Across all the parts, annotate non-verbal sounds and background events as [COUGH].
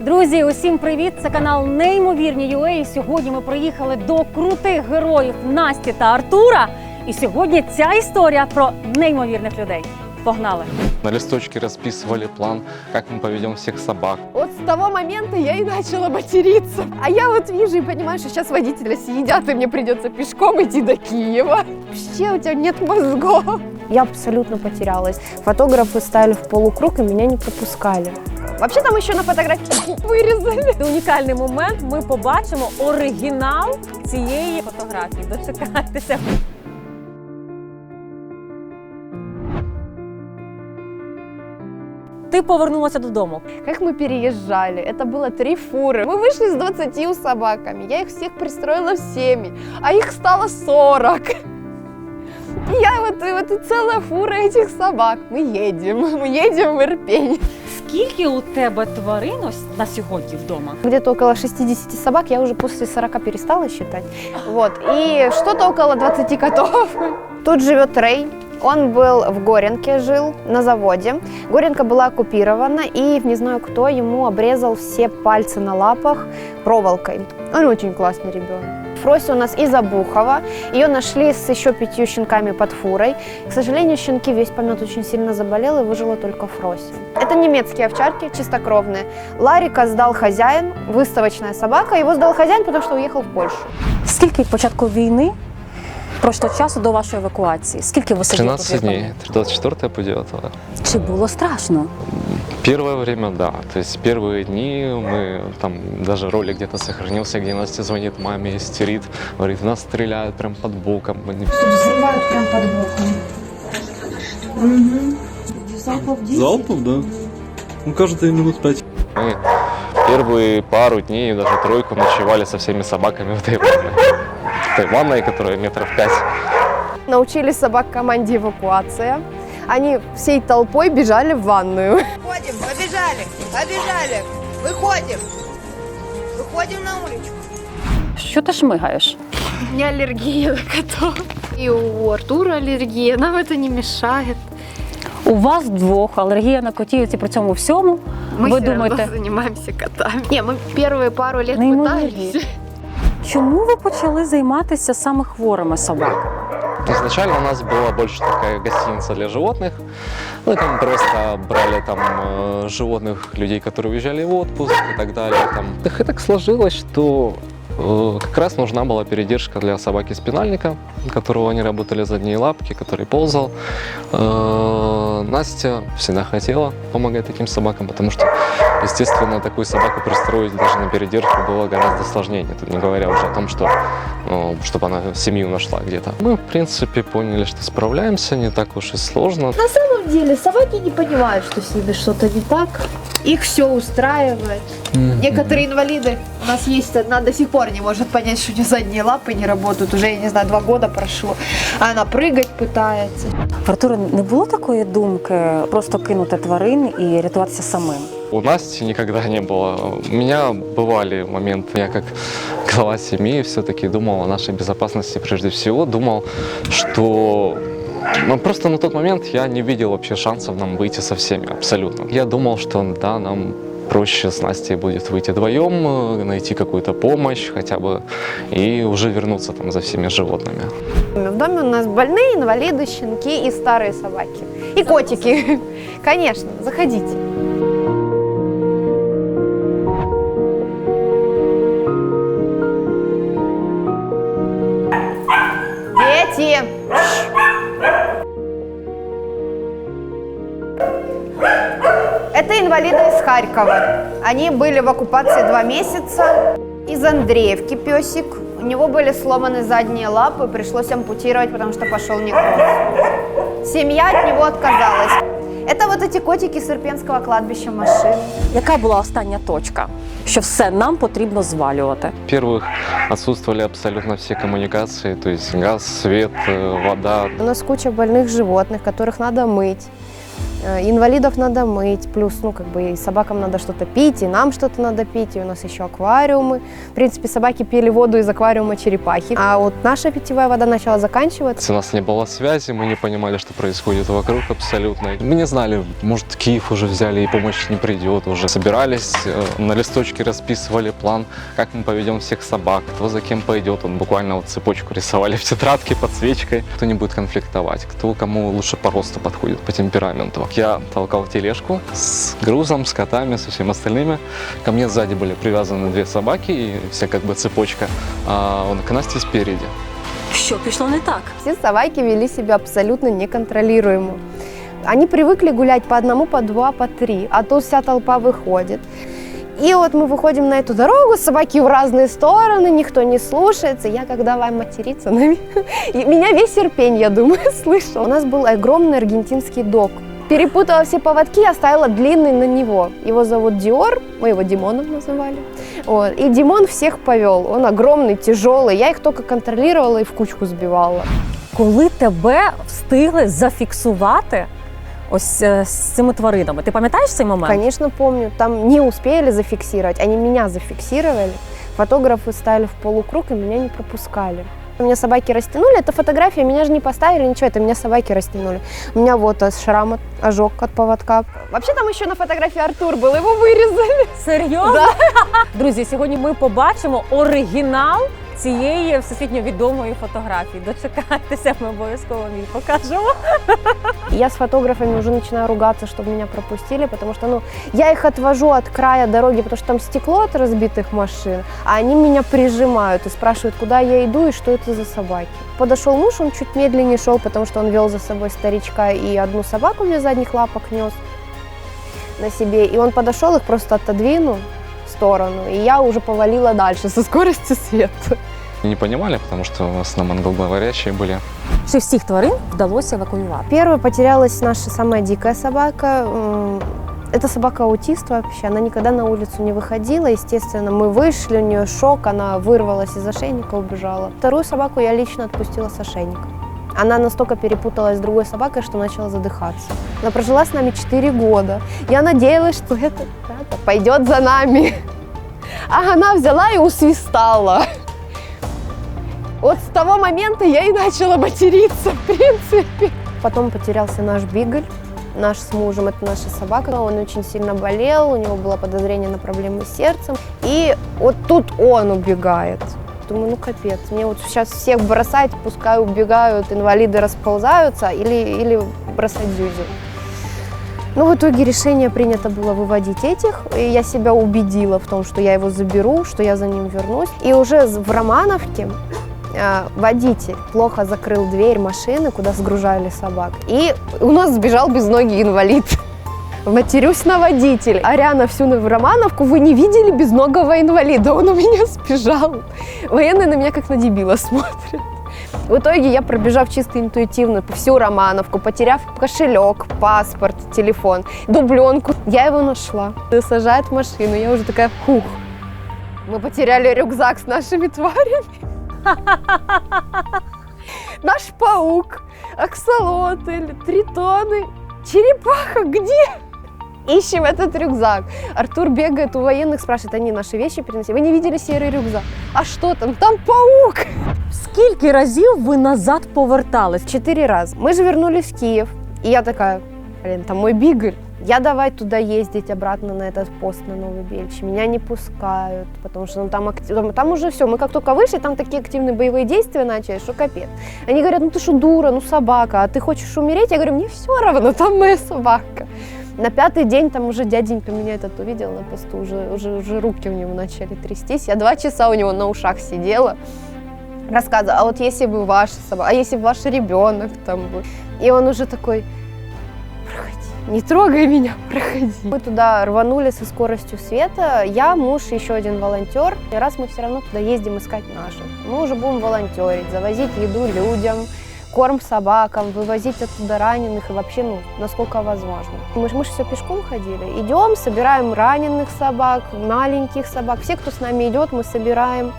Друзі, усім привіт! Це канал Неймовірні UA. І Сьогодні ми приїхали до крутих героїв Насті та Артура. І сьогодні ця історія про неймовірних людей. Погнали! На листочке расписывали план, как мы поведем всех собак. Вот с того момента я и начала материться. А я вот вижу и понимаю, что сейчас водители съедят, и мне придется пешком идти до Киева. Вообще у тебя нет мозгов. Я абсолютно потерялась. Фотографы стали в полукруг и меня не пропускали. Вообще там еще на фотографии [LAUGHS] вырезали. Унікальний момент. Ми побачимо оригінал цієї фотографії. Дочекайтеся. Ти повернулася додому. Как мы переезжали, это было три фуры. Мы вышли с 20 собаками, я их всех пристроила в семьи, а их стало 40. И я вот, и вот и целая фура этих собак. Мы едем, мы едем в Ирпень. Скільки у тебе тварин ось на сьогодні вдома? Где-то около 60 собак, я уже после 40 перестала считать. Вот, и что-то около 20 котов. Тут живет Рэй. Он был в Горенке, жил на заводе. Горенка была оккупирована, и не знаю кто ему обрезал все пальцы на лапах проволокой. Он очень классный ребенок. Фрося у нас из Обухова. Ее нашли с еще пятью щенками под фурой. К сожалению, щенки весь помет очень сильно заболел, и выжила только Фрося. Это немецкие овчарки, чистокровные. Ларика сдал хозяин, выставочная собака. Его сдал хозяин, потому что уехал в Польшу. Скільки від початку війни пройшло часу до вашої евакуації? Скільки ви сиділи? 13 тут в дней, 24 по 9. Чи було страшно? Первое время, да. То есть первые дни мы, там даже ролик где-то сохранился, где Настя звонит маме, истерит, говорит, нас стреляют прям под боком. Взрывают прям под боком. Угу. Залпов 10? Залпов, да. Ну, кажется, минут пять. Мы первые пару дней, даже тройку ночевали со всеми собаками в этой ванной. В этой ванной, которая метров пять. Научили собак команде эвакуация. Они всей толпой бежали в ванную. Выходим, побежали, побежали. Выходим. Выходим на улицу. Що ти шмигаєш? У меня аллергия на котов. И у Артура аллергия. Нам это не мешает. У вас двох алергія на котів і при цьому всьому. Мы ви всё равно думаєте, занимаемся котами. Не, мы первые пару лет Неймовірні. пытались. чому ви почали займатися саме хворими собаками? Изначально у нас была больше такая гостиница для животных. Мы там просто брали там э, животных, людей, которые уезжали в отпуск и так далее. Там. И так сложилось, что э, как раз нужна была передержка для собаки-спинальника, которого они работали задние лапки, который ползал. Э, Настя всегда хотела помогать таким собакам, потому что, естественно, такую собаку пристроить даже на передержку было гораздо сложнее. Тут не говоря уже о том, что ну, чтобы она семью нашла где-то. Мы, в принципе, поняли, что справляемся, не так уж и сложно. На самом деле собаки не понимают, что с ними что-то не так. Их все устраивает. Некоторые инвалиды, у нас есть одна до сих пор не может понять, что у нее задние лапы не работают. Уже, я не знаю, два года прошло. А она прыгать пытается. Артуре, не було такої думки просто кинути тварин і рятуватися самим? У Насти никогда не было. У меня бывали моменты, я как глава семьи все-таки думал о нашей безопасности прежде всего, думал, что ну, просто на тот момент я не видел вообще шансов нам выйти со всеми, абсолютно. Я думал, что да, нам проще с Настей будет выйти вдвоем, э, найти какую-то помощь хотя бы и уже вернуться там за всеми животными. В доме у нас больные, инвалиды, щенки и старые собаки. И котики. [LAUGHS] Конечно, заходите. Инвалиды из Харькова. Они были в оккупации два месяца. Из Андреевки песик. У него были сломаны задние лапы, пришлось ампутировать, потому что пошел некроз. Семья от него отказалась. Это вот эти котики с Ирпенского кладбища машин. Яка була остання точка? Що все нам потрібно звалювати? Во-первых, отсутствовали абсолютно все коммуникации, то есть газ, свет, э, вода, У нас куча больных животных, которых надо мыть. Э, Инвалидов надо мыть, плюс, ну, как бы и собакам надо что-то пить, и нам что-то надо пить, и у нас еще аквариумы. В принципе, собаки пили воду из аквариума черепахи. А вот наша питьевая вода начала заканчиваться. У нас не было связи, мы не понимали, что происходит вокруг абсолютно. Мы не знали, может, Киев уже взяли и помощь не придет. Уже собирались, э, на листочке расписывали план, как мы поведем всех собак, кто за кем пойдет. Он буквально вот цепочку рисовали [LAUGHS] в тетрадке под свечкой. Кто не будет конфликтовать, кто кому лучше по росту подходит, по темпераменту. Я толкал тележку с грузом, с котами, со всеми остальными. Ко мне сзади были привязаны две собаки, и вся как бы цепочка, а он к Насте спереди. Що пішло не так? Все собаки вели себя абсолютно неконтролируемо. Они привыкли гулять по одному, по два, по три, а тут вся толпа выходит. И вот мы выходим на эту дорогу, собаки в разные стороны, никто не слушается. Я как давай материться, [LAUGHS] на меня, и [LAUGHS] меня весь Ирпень, я думаю, [LAUGHS] слышал. У нас был огромный аргентинский дог. Перепутала все поводки, оставила длинный на него. Его зовут Диор, мы его Димоном называли. Вот. И Димон всех повел. Он огромный, тяжелый. Я их только контролировала и в кучку сбивала. Коли тебе встигли зафіксувати ось е, з цими тваринами, ти пам'ятаєш цей момент? Конечно, помню. Там не успели зафиксировать, они меня зафиксировали. Фотографы стали в полукруг и меня не пропускали. У меня собаки растянули, это фотография, меня же не поставили, ничего, это меня собаки растянули. У меня вот э, шрам, от- ожог от поводка. Вообще там еще на фотографии Артур был, его вырезали. Серйозно? [LAUGHS] Друзі, сьогодні ми побачимо оригінал цієї всесвітньо відомої фотографії. Дочекайтеся, ми обов'язково її покажемо. И Я с фотографами уже начинаю ругаться, чтобы меня пропустили, потому что, ну, я их отвожу от края дороги, потому что там стекло от разбитых машин, а они меня прижимают и спрашивают, куда я иду и что это за собаки. Подошел муж, он чуть медленнее шел, потому что он вел за собой старичка и одну собаку мне задних лапок нес на себе. И он подошел, их просто отодвинул в сторону, и я уже повалила дальше со скоростью света. Не понимали, потому что в основном англоговорящие были. Чи всіх тварин вдалося евакуювати? Первой потерялась наша самая дикая собака. Это собака-аутист вообще. Она никогда на улицу не выходила. Естественно, мы вышли, у нее шок, она вырвалась из ошейника, убежала. Вторую собаку я лично отпустила с ошейника. Она настолько перепуталась с другой собакой, что начала задыхаться. Она прожила с нами 4 года. Я надеялась, что это пойдет за нами. А она взяла и усвистала. Вот с того момента я и начала материться, в принципе. Потом потерялся наш Бигль, наш с мужем, это наша собака. Он очень сильно болел, у него было подозрение на проблемы с сердцем. И вот тут он убегает. Думаю, ну капец, мне вот сейчас всех бросать, пускай убегают, инвалиды расползаются, или, или бросать Зюзю. Ну, в итоге решение принято было выводить этих. И я себя убедила в том, что я его заберу, что я за ним вернусь. И уже в Романовке водитель плохо закрыл дверь машины, куда сгружали собак. И у нас сбежал безногий инвалид. [LAUGHS] Матерюсь на водителя. Оря на всю Романовку, вы не видели безногого инвалида? Он у меня сбежал. Военные на меня как на дебила [LAUGHS] смотрят. В итоге я, пробежав чисто интуитивно всю Романовку, потеряв кошелек, паспорт, телефон, дубленку, я его нашла. Сажает в машину, я уже такая, хух. Мы потеряли рюкзак с нашими тварями. [LAUGHS] Наш паук, аксолотль, тритоны, черепаха, где? Ищем этот рюкзак. Артур бегает у военных, спрашивает, они наши вещи переносили. Вы не видели серый рюкзак? А что там? Там паук! Скільки разів ви назад повертались? Четыре раза. Мы же вернулись в Киев. И я такая, блин, там мой бигль. Я давай туда ездить обратно на этот пост на Новый Бельч. Меня не пускают, потому что ну, там, акти- там, уже все. Мы как только вышли, там такие активные боевые действия начались, что капец. Они говорят, ну ты что, дура, ну собака, а ты хочешь умереть? Я говорю, мне все равно, там моя собака. На пятый день там уже дяденька меня этот увидел на посту, уже, уже, уже руки у него начали трястись. Я два часа у него на ушах сидела рассказывала, а вот если бы ваша собака, а если бы ваш ребенок там был. И он уже такой, не трогай меня, проходи. Мы туда рванули со скоростью света, я, муж, еще один волонтер. И раз мы все равно туда ездим искать наших, мы уже будем волонтерить, завозить еду людям, корм собакам, вывозить оттуда раненых и вообще, ну, насколько возможно. Мы, ж- мы же все пешком ходили. Идем, собираем раненых собак, маленьких собак. Все, кто с нами идет, мы собираем.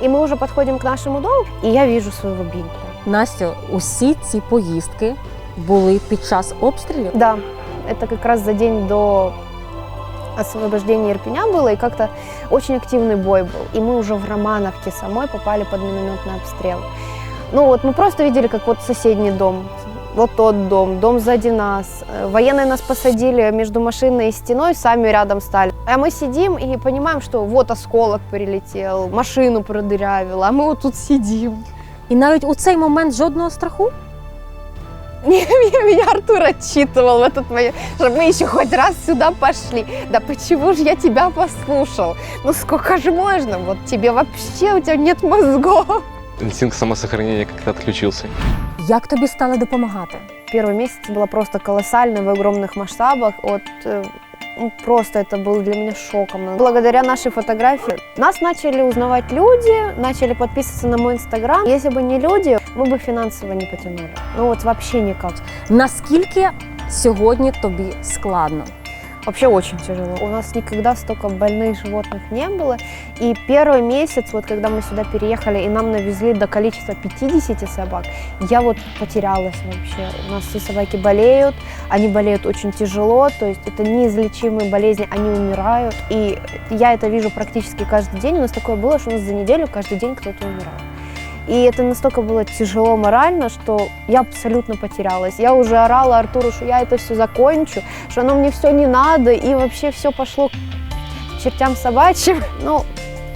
И мы уже подходим к нашему дому, и я вижу своего Бигля. Настю, усі ці поїздки були під час обстрілів. Да, Это как раз за день до освобождения Ирпеня было, и как-то очень активный бой был. И мы уже в Романовке самой попали под минометный обстрел. Ну вот мы просто видели, как вот соседний дом, вот тот дом, дом сзади нас. Э, Военные нас посадили между машиной и стеной, сами рядом стали. А мы сидим и понимаем, что вот осколок прилетел, машину продырявило, а мы вот тут сидим. І навіть у цей момент жодного страху? [LAUGHS] Меня, Артур отчитывал в этот момент, чтобы мы еще хоть раз сюда пошли. Да почему же я тебя послушал? Ну сколько же можно? Вот тебе вообще, у тебя нет мозгов. Инстинкт самосохранения как-то отключился. Як тобі стали допомагати? Первый месяц было просто колоссально в огромных масштабах. Вот э, просто это был для меня шоком. Благодаря нашей фотографии нас начали узнавать люди, начали подписываться на мой инстаграм. Если бы не люди, мы бы финансово не потянули. Ну вот вообще никак. Наскільки сьогодні тобі складно? Вообще очень тяжело. У нас никогда столько больных животных не было. И первый месяц, вот когда мы сюда переехали, и нам навезли до количества 50 собак, я вот потерялась вообще. У нас все собаки болеют, они болеют очень тяжело, то есть это неизлечимые болезни, они умирают. И я это вижу практически каждый день. У нас такое было, что у нас за неделю каждый день кто-то умирал. И это настолько было тяжело морально, что я абсолютно потерялась. Я уже орала Артуру, что я это все закончу, что оно мне все не надо, и вообще все пошло к чертям собачьим. [LAUGHS] Ну,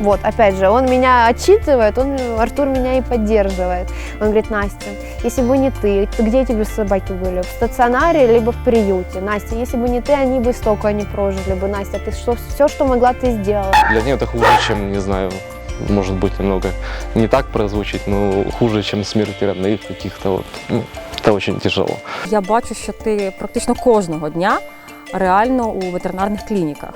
вот, опять же, он меня отчитывает, он, Артур меня и поддерживает. Он говорит, Настя, если бы не ты, где тебе собаки были? В стационаре, либо в приюте? Настя, если бы не ты, они бы столько не прожили бы. Настя, ты что, все, что могла, ты сделала. Для нее это хуже, чем, не знаю, может быть, немного не так прозвучит, но хуже, чем смерть родных каких-то. Вот. Ну, это очень тяжело. Я бачу, що ти практично кожного дня реально у ветеринарних клініках.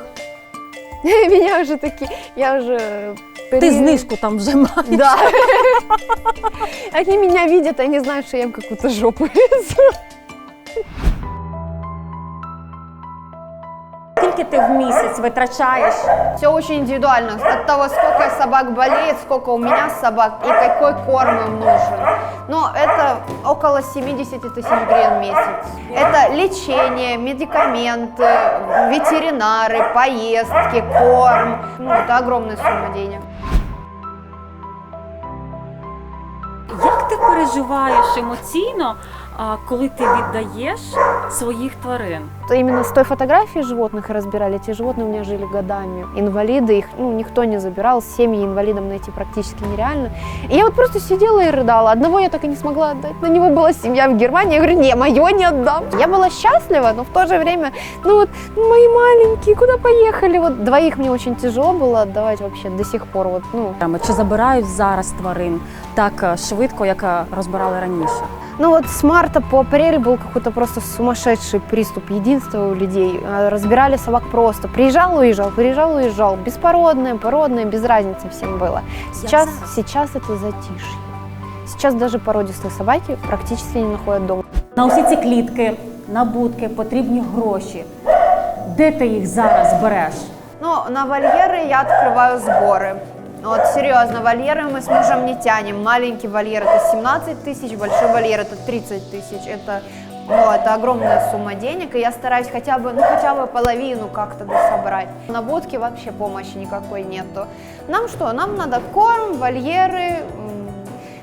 Меня [LAUGHS] уже такие, я уже... Ти знижку там вже маєш. Да. [LAUGHS] Они меня видят, они знают, что я им какую-то жопу [LAUGHS] везу. Скільки ти в місяць витрачаєш? Все очень индивидуально. От того, сколько собак болеет, сколько у меня собак и какой корм им нужен. Но это около 70 тысяч гривен в месяц. Это лечение, медикаменты, ветеринары, поездки, корм. Ну, это огромная сумма денег. Як ти переживаєш емоційно, а, коли ти віддаєш своїх тварин? То Именно с той фотографией животных и разбирали. Эти животные у меня жили годами. Инвалиды, их ну, никто не забирал. Семьи инвалидам найти практически нереально. И я вот просто сидела и рыдала. Одного я так и не смогла отдать. На него была семья в Германии. Я говорю, не, мое не отдам. Я была счастлива, но в то же время, ну вот, мои маленькие, куда поехали? Вот двоих мне очень тяжело было отдавать вообще до сих пор. Вот, ну, Чи забирають зараз тварин так е, швидко, як е, розбирали раніше? Ну вот с марта по апрель был какой-то просто сумасшедший приступ единства у людей. А, Разбирали собак просто. Приезжал, уезжал, приезжал, уезжал. Беспородные, породные, без разницы всем было. Сейчас, знаю. сейчас это затишье. Сейчас даже породистые собаки практически не находят дом. На усі ці клітки, на будки потрібні гроші. Де ти їх зараз береш? Но на вольеры я открываю сборы. Вот, серьезно, вольеры мы с мужем не тянем. Маленький вольер это 17 тысяч, большой вольер это 30 тысяч. Это, ну, это огромная сумма денег, и я стараюсь хотя бы, ну, хотя бы половину как-то собрать. На будке вообще помощи никакой нету. Нам что? Нам надо корм, вольеры,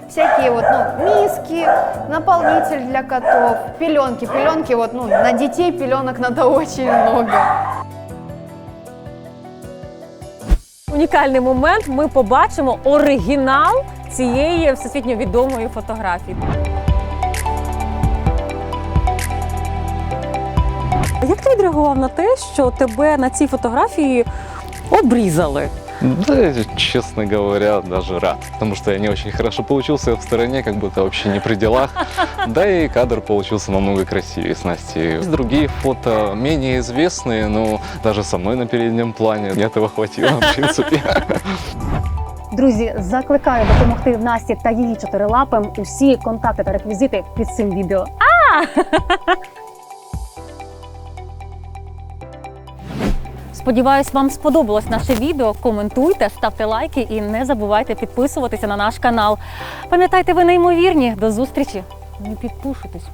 всякие вот, ну, миски, наполнитель для котов, пеленки. Пеленки вот, ну, на детей пеленок надо очень много. Унікальний момент. Ми побачимо оригінал цієї всесвітньо відомої фотографії. Як ти відреагував на те, що тебе на цій фотографії обрізали? Да, честно говоря, даже рад. Потому что я не очень хорошо получился в стороне, как будто вообще не при делах. Да и кадр получился намного красивее с Настей. Есть другие фото, менее известные, но даже со мной на переднем плане. Мне этого хватило, в принципе. Друзі, закликаю допомогти Насті та її чотирилапим. Усі контакти та реквізити під цим відео. А! Сподіваюсь, вам сподобалось наше відео. Коментуйте, ставте лайки і не забувайте підписуватися на наш канал. Пам'ятайте, ви неймовірні. До зустрічі. Не підпушуйтесь.